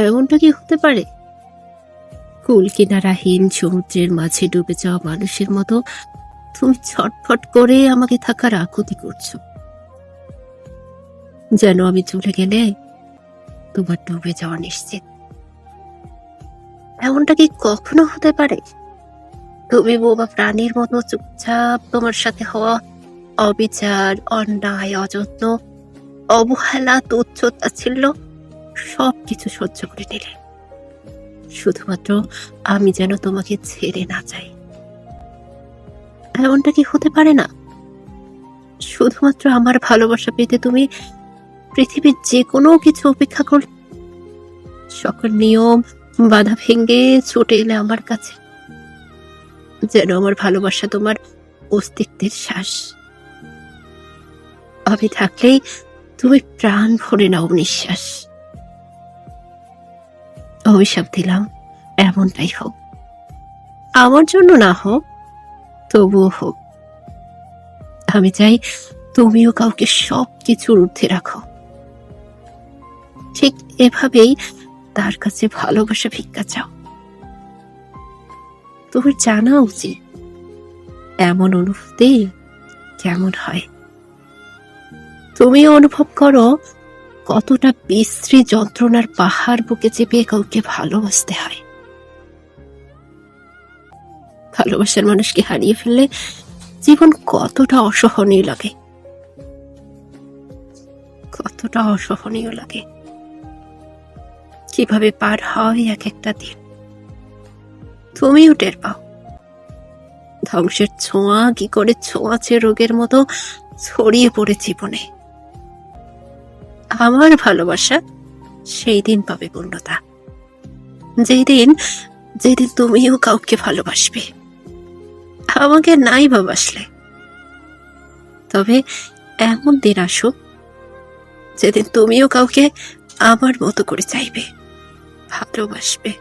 এমনটা কি হতে পারে? কুল কিনারাহীন সমুদ্রের মাঝে ডুবে যাওয়া মানুষের মতো তুমি ছটফট করে আমাকে থাকার আকুতি করছ। যেন আমি চলে গেলে তোমার ডুবে যাওয়া নিশ্চিত। এমনটা কি কখনো হতে পারে? তুমি বোবা প্রাণীর মতো চুপচাপ তোমার সাথে হওয়া অবিচার, অন্যায়, অযত্ন, অবহেলা, তুচ্ছতা তাচ্ছিল্য সব কিছু সহ্য করে নিলে। শুধুমাত্র আমি যেন তোমাকে ছেড়ে না যাই। এমনটা কি হতে পারে না? শুধুমাত্র আমার ভালোবাসা পেতে তুমি পৃথিবীর যে কোনো কিছু অপেক্ষা কর। সকল নিয়ম, বাধা ভেঙে ছুটে এলে আমার কাছে। যেন আমার ভালোবাসা তোমার অস্তিত্বের শ্বাস। আমি থাকলেই তুমি প্রাণ ভরে নাও নিঃশ্বাস। অভিশাপ দিলাম, এমনটাই হোক। আমার জন্য না হোক, তবুও হোক। আমি চাই তুমিও কাউকে সব কিছুর ঊর্ধ্বে রাখো। ঠিক এভাবেই তার কাছে ভালোবাসা ভিক্ষা চাও। তোমার জানা উচিত এমন অনুভূতি কেমন হয়। তুমিও অনুভব করো কতটা বিশ্রী যন্ত্রণার পাহাড় বুকে চেপে কাউকে ভালোবাসতে হয়। ভালোবাসার মানুষকে হারিয়ে ফেললে জীবন কতটা অসহনীয় লাগে। কতটা অসহনীয় লাগে। কীভাবে পার হয় এক একটা দিন। তুমিও টের পাও। ধ্বংসের ছোঁয়া কি করে ছোঁয়াচে রোগের মতো ছড়িয়ে পড়ে জীবনে। আমার ভালোবাসা সেই দিন পাবে পূর্ণতা। যেই দিন যেদিন তুমিও কাউকে ভালোবাসবে। আমাকে নাই ভাবাসলে তবে এমন দিন আসুক, যেদিন তুমিও কাউকে আমার মতো করে চাইবে, ভালোবাসবে।